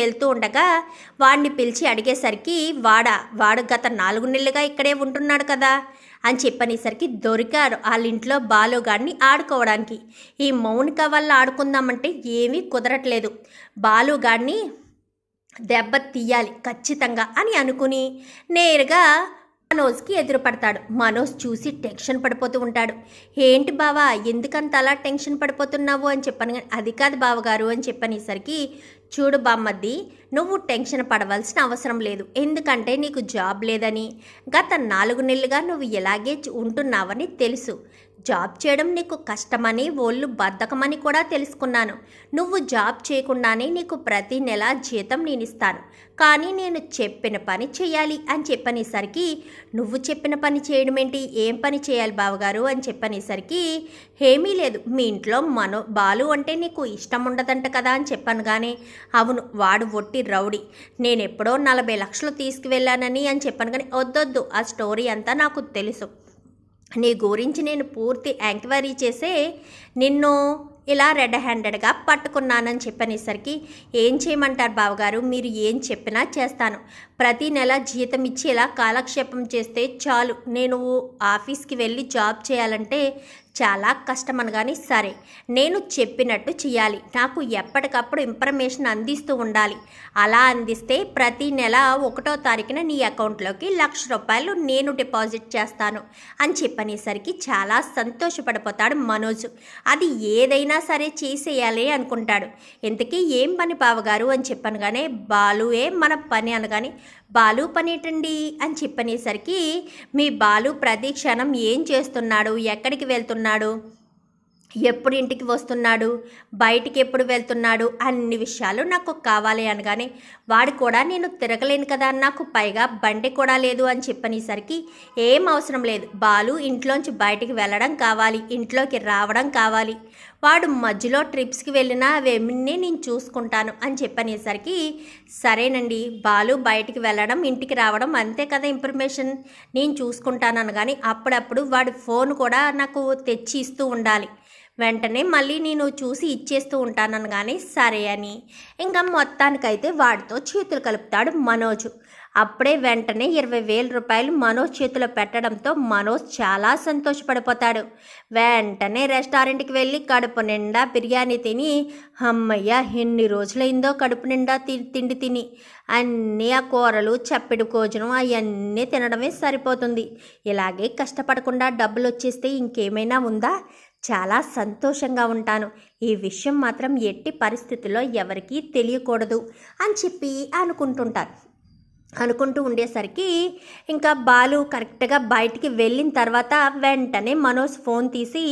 వెళ్తూ ఉండగా వాడిని పిలిచి అడిగేసరికి వాడ వాడు గత నాలుగు నెలలుగా ఇక్కడే ఉంటున్నాడు కదా అని చెప్పనేసరికి దొరికారు వాళ్ళ ఇంట్లో బాలుగాడిని ఆడుకోవడానికి. ఈ మౌనిక వల్ల ఆడుకుందామంటే ఏమీ కుదరట్లేదు. బాలుగాడిని దెబ్బ తీయాలి ఖచ్చితంగా అని అనుకుని నేరుగా మనోజ్కి ఎదురుపడతాడు. మనోజ్ చూసి టెన్షన్ పడిపోతూ ఉంటాడు. ఏంటి బావా ఎందుకంత అలా టెన్షన్ పడిపోతున్నావు? అని చెప్పాను కానీ అది కాదు బావగారు అని చెప్పనేసరికి చూడు బామ్మద్ది నువ్వు టెన్షన్ పడవలసిన అవసరం లేదు. ఎందుకంటే నీకు జాబ్ లేదని గత నాలుగు నెలలుగా నువ్వు ఇలాగే ఉంటున్నావని తెలుసు. జాబ్ చేయడం నీకు కష్టమని ఒళ్ళు బద్ధకమని కూడా తెలుసుకున్నాను. నువ్వు జాబ్ చేయకుండానే నీకు ప్రతి నెల జీతం నేను ఇస్తాను కానీ నేను చెప్పిన పని చేయాలి అని చెప్పనేసరికి నువ్వు చెప్పిన పని చేయడం ఏంటి? ఏం పని చేయాలి బావగారు? అని చెప్పనేసరికి ఏమీ లేదు. మీ ఇంట్లో మనో బాలు అంటే నీకు ఇష్టం ఉండదంట కదా అని చెప్పాను కానీ అవును వాడు ఒట్టి రౌడీ. నేను ఎప్పుడో నలభై లక్షలు తీసుకువెళ్ళానని అని చెప్పాను కానీ వద్దొద్దు. ఆ స్టోరీ అంతా నాకు తెలుసు. నీ గురించి నేను పూర్తి ఎంక్వైరీ చేసే నిన్ను ఇలా రెడ్ హ్యాండెడ్గా పట్టుకున్నానని చెప్పనేసరికి ఏం చేయమంటారు బావగారు? మీరు ఏం చెప్పినా చేస్తాను. ప్రతి నెల జీతం ఇచ్చి ఇలా కాలక్షేపం చేస్తే చాలు. నేను ఆఫీస్కి వెళ్ళి జాబ్ చేయాలంటే చాలా కష్టం అనగాని సరే నేను చెప్పినట్టు చేయాలి నాకు ఎప్పటికప్పుడు ఇన్ఫర్మేషన్ అందిస్తూ ఉండాలి. అలా అందిస్తే ప్రతి నెల ఒకటో తారీఖున నీ అకౌంట్లోకి లక్ష రూపాయలు నేను డిపాజిట్ చేస్తాను అని చెప్పనేసరికి చాలా సంతోషపడిపోతాడు మనోజ్. అది ఏదైనా సరే చేసేయాలి అనుకుంటాడు. ఇంతకీ ఏం పని బావగారు అని చెప్పనగానే బాలుయే మన పని అనగానే బాలు పనేటండి అని చెప్పనేసరికి మీ బాలు ప్రతి క్షణం ఏం చేస్తున్నాడు? ఎక్కడికి వెళ్తున్నాడు? ఎప్పుడు ఇంటికి వస్తున్నాడు? బయటికి ఎప్పుడు వెళ్తున్నాడు? అన్ని విషయాలు నాకు కావాలి అనగానే వాడు కూడా నేను తిరగలేను కదా నాకు పైగా బండి కూడా లేదు అని చెప్పనేసరికి ఏం అవసరం లేదు. బాలు ఇంట్లోంచి బయటికి వెళ్ళడం కావాలి ఇంట్లోకి రావడం కావాలి. వాడు మధ్యలో ట్రిప్స్కి వెళ్ళినా అవన్నీ నేను చూసుకుంటాను అని చెప్పనేసరికి సరేనండి బాలు బయటికి వెళ్ళడం ఇంటికి రావడం అంతే కదా ఇన్ఫర్మేషన్? నేను చూసుకుంటాను అనగాని అప్పుడప్పుడు వాడి ఫోన్ కూడా నాకు తెచ్చి ఇస్తూ ఉండాలి. వెంటనే మళ్ళీ నేను చూసి ఇచ్చేస్తూ ఉంటానని కానీ సరే అని. ఇంకా మొత్తానికైతే వాడితో చేతులు కలుపుతాడు మనోజ్. అప్పుడే వెంటనే ఇరవై వేల రూపాయలు మనోజ్ చేతిలో పెట్టడంతో మనోజ్ చాలా సంతోషపడిపోతాడు. వెంటనే రెస్టారెంట్కి వెళ్ళి కడుపు నిండా బిర్యానీ తిని అమ్మయ్య ఎన్ని రోజులైందో కడుపు నిండా తి- తిండి తిని. అన్నీ ఆ కూరలు చప్పిడి భోజనం అవన్నీ తినడమే సరిపోతుంది. ఇలాగే కష్టపడకుండా డబ్బులు వచ్చేస్తే ఇంకేమైనా ఉందా? చాలా సంతోషంగా ఉంటాను. ఈ విషయం మాత్రం ఎట్టి పరిస్థితుల్లో ఎవరికీ తెలియకూడదు అని చెప్పి అనుకుంటుంటారు. అనుకుంటూ ఉండేసరికి ఇంకా బాలు కరెక్ట్గా బయటికి వెళ్ళిన తర్వాత వెంటనే మనోజ్ ఫోన్ తీసి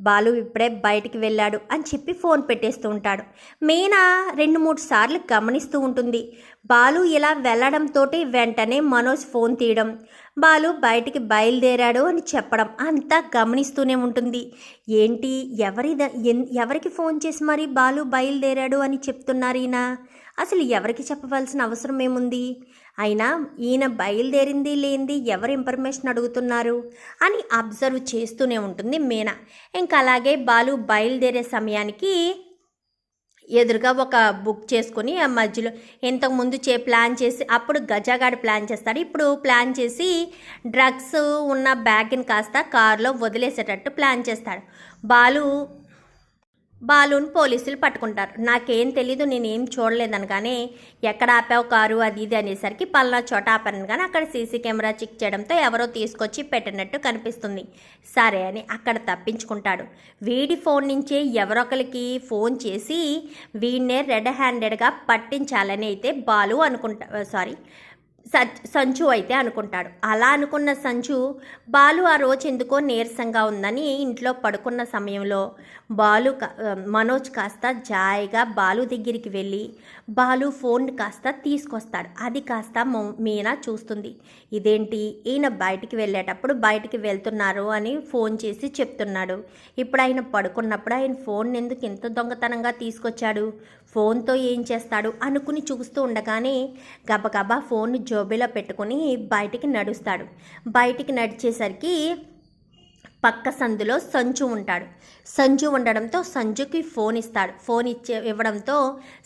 బాలు ఇప్పుడే బయటికి వెళ్ళాడు అని చెప్పి ఫోన్ పెట్టేస్తూ ఉంటాడు. మీనా రెండు మూడు సార్లు గమనిస్తూ ఉంటుంది. బాలు ఇలా వెళ్ళడంతో వెంటనే మనోజ్ ఫోన్ తీయడం బాలు బయటికి బయలుదేరాడు అని చెప్పడం అంతా గమనిస్తూనే ఉంటుంది. ఏంటి ఎవరి ఎవరికి ఫోన్ చేసి మరి బాలు బయలుదేరాడు అని చెప్తున్నారు ఈయన? అసలు ఎవరికి చెప్పవలసిన అవసరం ఏముంది? అయినా ఈయన బయలుదేరింది లేనిది ఎవరు ఇన్ఫర్మేషన్ అడుగుతున్నారు అని అబ్జర్వ్ చేస్తూనే ఉంటుంది మీనా. ఇంకా అలాగే బాలు బయలుదేరే సమయానికి ఎదురుగా ఒక బుక్ చేసుకొని ఆ మధ్యలో ఇంతకుముందు చే ప్లాన్ చేసి అప్పుడు గజాగాడు ప్లాన్ చేస్తాడు. ఇప్పుడు ప్లాన్ చేసి డ్రగ్స్ ఉన్న బ్యాగ్ని కాస్త కారులో వదిలేసేటట్టు ప్లాన్ చేస్తాడు. బాలు బాలుని పోలీసులు పట్టుకుంటారు. నాకేం తెలీదు నేనేం చూడలేదనగానే ఎక్కడ ఆపావు కారు అది ఇది అనేసరికి పలానా చోట ఆపాను. కానీ అక్కడ సీసీ కెమెరా చెక్ చేయడంతో ఎవరో తీసుకొచ్చి పెట్టినట్టు కనిపిస్తుంది. సరే అని అక్కడ తప్పించుకుంటాడు. వీడి ఫోన్ నుంచే ఎవరొకరికి ఫోన్ చేసి వీడినే రెడ్ హ్యాండెడ్గా పట్టించాలని అయితే బాలు అనుకుంటా సారీ సంచు అయితే అనుకుంటాడు. అలా అనుకున్న సంచు బాలు ఆ రోజు ఎందుకో నీరసంగా ఉందని ఇంట్లో పడుకున్న సమయంలో బాలు కా- మనోజ్ కాస్త జాయిగా బాలు దగ్గరికి వెళ్ళి బాలు ఫోన్ కాస్త తీసుకొస్తాడు. అది కాస్త మీనా చూస్తుంది. ఇదేంటి? ఈయన బయటికి వెళ్ళేటప్పుడు బయటికి వెళ్తున్నారు అని ఫోన్ చేసి చెప్తున్నాడు. ఇప్పుడు ఆయన పడుకున్నప్పుడు ఆయన ఫోన్ ఎందుకు ఇంత దొంగతనంగా తీసుకొచ్చాడు? ఫోన్తో ఏం చేస్తాడు? అనుకుని చూస్తూ ఉండగానే గబగబా ఫోన్ జోబీలో పెట్టుకుని బయటికి నడుస్తాడు. బయటికి నడిచేసరికి పక్క సందులో సంజు ఉంటాడు. సంజు ఉండడంతో సంజుకి ఫోన్ ఇస్తాడు. ఫోన్ ఇచ్చే ఇవ్వడంతో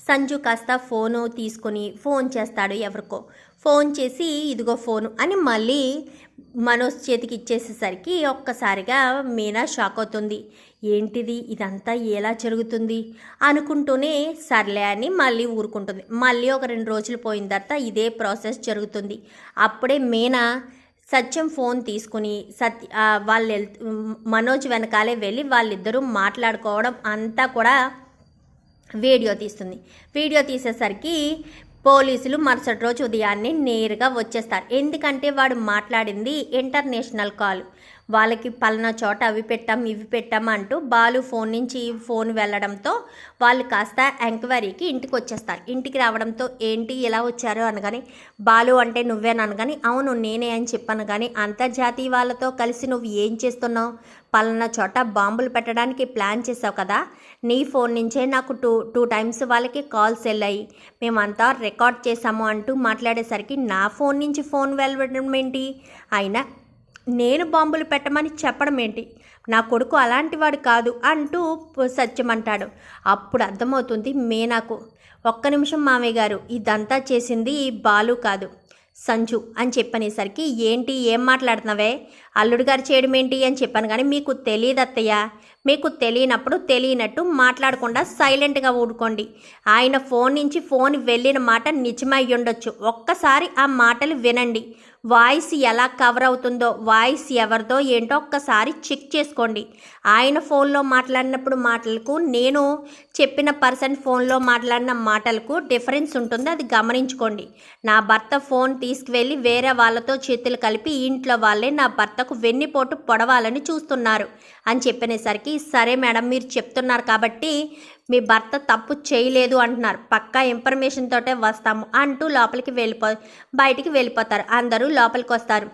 సంజు కాస్త ఫోను తీసుకొని ఫోన్ చేస్తాడు ఎవరికో. ఫోన్ చేసి ఇదిగో ఫోను అని మళ్ళీ మనోజ్ చేతికి ఇచ్చేసేసరికి ఒక్కసారిగా మీనా షాక్ అవుతుంది. ఏంటిది? ఇదంతా ఎలా జరుగుతుంది? అనుకుంటూనే సర్లే అని మళ్ళీ ఊరుకుంటుంది. మళ్ళీ ఒక రెండు రోజులు పోయిన తర్వాత ఇదే ప్రాసెస్ జరుగుతుంది. అప్పుడే మీనా సత్యం ఫోన్ తీసుకుని సత్య వాళ్ళు వెళ్ మనోజ్ వెనకాలే వెళ్ళి వాళ్ళిద్దరూ మాట్లాడుకోవడం అంతా కూడా వీడియో తీస్తుంది. వీడియో తీసేసరికి పోలీసులు మరుసటి రోజు ఉదయాన్నే నేరుగా వచ్చేస్తారు. ఎందుకంటే వాడు మాట్లాడింది ఇంటర్నేషనల్ కాల్. వాళ్ళకి పలానా చోట అవి పెట్టాం ఇవి పెట్టాం అంటూ బాలు ఫోన్ నుంచి ఫోన్ వెళ్ళడంతో వాళ్ళు కాస్త ఎంక్వైరీకి ఇంటికి వచ్చేస్తారు. ఇంటికి రావడంతో ఏంటి ఎలా వచ్చారు అనగానే బాలు అంటే నువ్వేనా అనగాని అవును నేనే అని చెప్పాను కానీ అంతర్జాతీయ వాళ్ళతో కలిసి నువ్వు ఏం చేస్తున్నావు? పలానా చోట బాంబులు పెట్టడానికి ప్లాన్ చేసావు కదా? నీ ఫోన్ నుంచే నాకు టూ టూ టైమ్స్ వాళ్ళకి కాల్స్ వెళ్ళాయి. మేమంతా రికార్డ్ చేసాము అంటూ మాట్లాడేసరికి నా ఫోన్ నుంచి ఫోన్ వెళ్ళడం ఏంటి? అయినా నేను బాంబులు పెట్టమని చెప్పడం ఏంటి? నా కొడుకు అలాంటి వాడు కాదు అంటూ సత్యం అంటాడు అప్పుడు అర్థమవుతుంది మేనాకు. ఒక్క నిమిషం మామయ్య గారు ఇదంతా చేసింది బాలు కాదు. సంజు అని చెప్పనేసరికి ఏంటి ఏం మాట్లాడుతున్నావే? అల్లుడు గారు చేయడం ఏంటి అని చెప్పాను కానీ మీకు తెలియదు అత్తయ్య. మీకు తెలియనప్పుడు తెలియనట్టు మాట్లాడకుండా సైలెంట్గా ఊడుకోండి ఆయన ఫోన్ నుంచి ఫోన్ వెళ్ళిన మాట నిజమై ఉండొచ్చు. ఒక్కసారి ఆ మాటలు వినండి. వాయిస్ ఎలా కవర్ అవుతుందో వాయిస్ ఎవరిదో ఏంటో ఒక్కసారి చెక్ చేసుకోండి. ఆయన ఫోన్లో మాట్లాడినప్పుడు మాటలకు నేను చెప్పిన పర్సన్ ఫోన్లో మాట్లాడిన మాటలకు డిఫరెన్స్ ఉంటుంది. అది గమనించుకోండి. నా భర్త ఫోన్ తీసుకువెళ్ళి వేరే వాళ్ళతో చేతులు కలిపి ఇంట్లో వాళ్ళే నా భర్త భర్తకు వెన్నిపోటు పొడవాలని చూస్తున్నారు. అని చెప్పినసరికి సరే మేడం మీరు చెప్తున్నారు కాబట్టి మీ భర్త తప్పు చేయలేదు అంటున్నారు. పక్కా ఇన్ఫర్మేషన్ తోటే వస్తాము అంటూ లోపలికి వెళ్ళిపో బయటికి వెళ్ళిపోతారు. అందరూ లోపలికి వస్తారు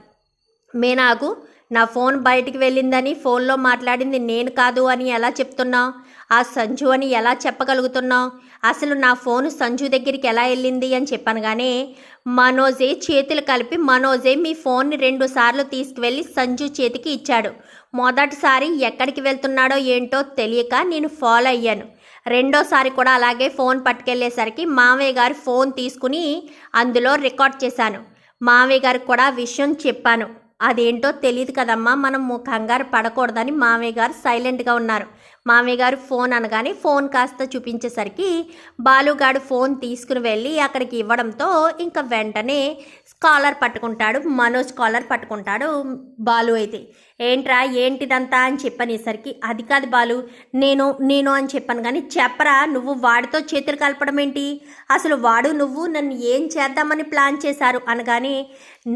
మీనాకు నా ఫోన్ బయటికి వెళ్ళిందని ఫోన్లో మాట్లాడింది నేను కాదు అని ఎలా చెప్తున్నావు ఆ సంజు అని ఎలా చెప్పగలుగుతున్నావు అసలు నా ఫోన్ సంజు దగ్గరికి ఎలా వెళ్ళింది అని చెప్పాను కానీ మనోజే చేతులు కలిపి మనోజే మీ ఫోన్ని రెండు సార్లు తీసుకువెళ్ళి సంజు చేతికి ఇచ్చాడు. మొదటిసారి ఎక్కడికి వెళ్తున్నాడో ఏంటో తెలియక నేను ఫాలో అయ్యాను. రెండోసారి కూడా అలాగే ఫోన్ పట్టుకెళ్ళేసరికి మామయ్య గారు ఫోన్ తీసుకుని అందులో రికార్డ్ చేశాను. మామయ్య గారికి కూడా విషయం చెప్పాను. అదేంటో తెలియదు కదమ్మా మనం కంగారు పడకూడదని మామయ్య గారు సైలెంట్గా ఉన్నారు. మామయ్య గారు ఫోన్ అనగానే ఫోన్ కాస్త చూపించేసరికి బాలుగాడు ఫోన్ తీసుకుని వెళ్ళి అక్కడికి ఇవ్వడంతో ఇంకా వెంటనే స్కాలర్ పట్టుకుంటాడు మనోజ్ కాలర్ పట్టుకుంటాడు బాలు అయితే. ఏంట్రా ఏంటిదంతా అని చెప్పనేసరికి అది కాదు బాలు నేను నేను అని చెప్పాను కానీ చెప్పరా నువ్వు వాడితో చేతులు కలపడం ఏంటి? అసలు వాడు నువ్వు నన్ను ఏం చేద్దామని ప్లాన్ చేశారు అనగానే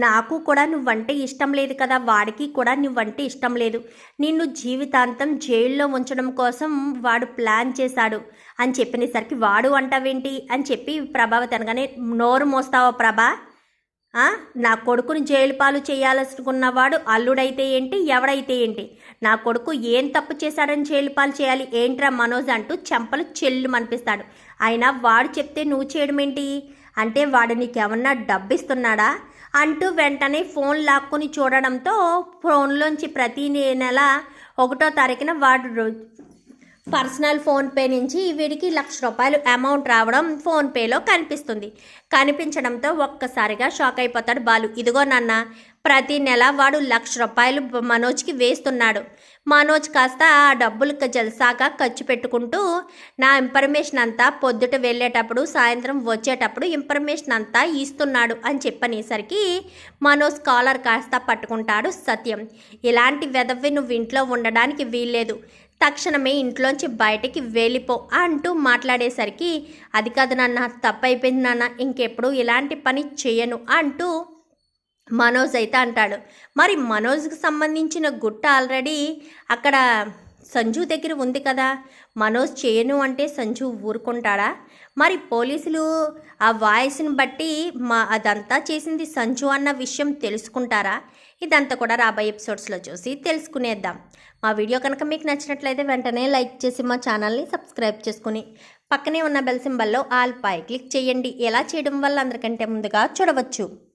నాకు కూడా నువ్వంటే ఇష్టం లేదు కదా వాడికి కూడా నువ్వంటే ఇష్టం లేదు. నిన్ను జీవితాంతం జైల్లో ఉంచడం కోసం వాడు ప్లాన్ చేశాడు అని చెప్పినసరికి వాడు అంటావేంటి అని చెప్పి ప్రభావతి అనగానే నోరు మోస్తావా ప్రభా? నా కొడుకుని జైలు పాలు చేయాలనుకున్నవాడు అల్లుడైతే ఏంటి ఎవడైతే ఏంటి? నా కొడుకు ఏం తప్పు చేశాడని జైలు పాలు చేయాలి? ఏంట్రా మనోజ్ అంటూ చెంపలు చెల్లు అనిపిస్తాడు అయినా వాడు చెప్తే నువ్వు చేయడం ఏంటి అంటే వాడు నీకేమన్నా డబ్బిస్తున్నాడా? అంటూ వెంటనే ఫోన్ లాక్కుని చూడడంతో ఫోన్లోంచి ప్రతి నెల ఒకటో తారీఖున వాడు పర్సనల్ ఫోన్పే నుంచి వీడికి లక్ష రూపాయలు అమౌంట్ రావడం ఫోన్పేలో కనిపిస్తుంది. కనిపించడంతో ఒక్కసారిగా షాక్ అయిపోతాడు బాలు. ఇదిగో నాన్న ప్రతి నెల వాడు లక్ష రూపాయలు మనోజ్కి వేస్తున్నాడు. మనోజ్ కాస్త ఆ డబ్బులు జల్సాగా ఖర్చు పెట్టుకుంటూ నా ఇన్ఫర్మేషన్ అంతా పొద్దుట వెళ్ళేటప్పుడు సాయంత్రం వచ్చేటప్పుడు ఇన్ఫర్మేషన్ అంతా ఇస్తున్నాడు అని చెప్పనేసరికి మనోజ్ కాలర్ కాస్త పట్టుకుంటాడు సత్యం. ఇలాంటి వెదవి నువ్వు ఇంట్లో ఉండడానికి వీల్లేదు. తక్షణమే ఇంట్లోంచి బయటికి వెళ్ళిపో అంటూ మాట్లాడేసరికి అది కాదు నాన్న తప్పైపోయింది నాన్న ఇంకెప్పుడు ఇలాంటి పని చేయను అంటూ మనోజ్ అయితే అంటాడు. మరి మనోజ్కి సంబంధించిన గుట్ట ఆల్రెడీ అక్కడ సంజు దగ్గర ఉంది కదా మనోజ్ చేయను అంటే సంజు ఊరుకుంటాడా? మరి పోలీసులు ఆ వాయిస్ని బట్టి మా అదంతా చేసింది సంజు అన్న విషయం తెలుసుకుంటారా? ఇదంతా కూడా రాబోయే ఎపిసోడ్స్లో చూసి తెలుసుకునేద్దాం. మా వీడియో కనుక మీకు నచ్చినట్లయితే వెంటనే లైక్ చేసి మా ఛానల్ని సబ్స్క్రైబ్ చేసుకుని పక్కనే ఉన్న బెల్ సింబల్లో ఆల్ పై క్లిక్ చేయండి. ఎలా చేయడం వల్ల అందరికంటే ముందుగా చూడవచ్చు.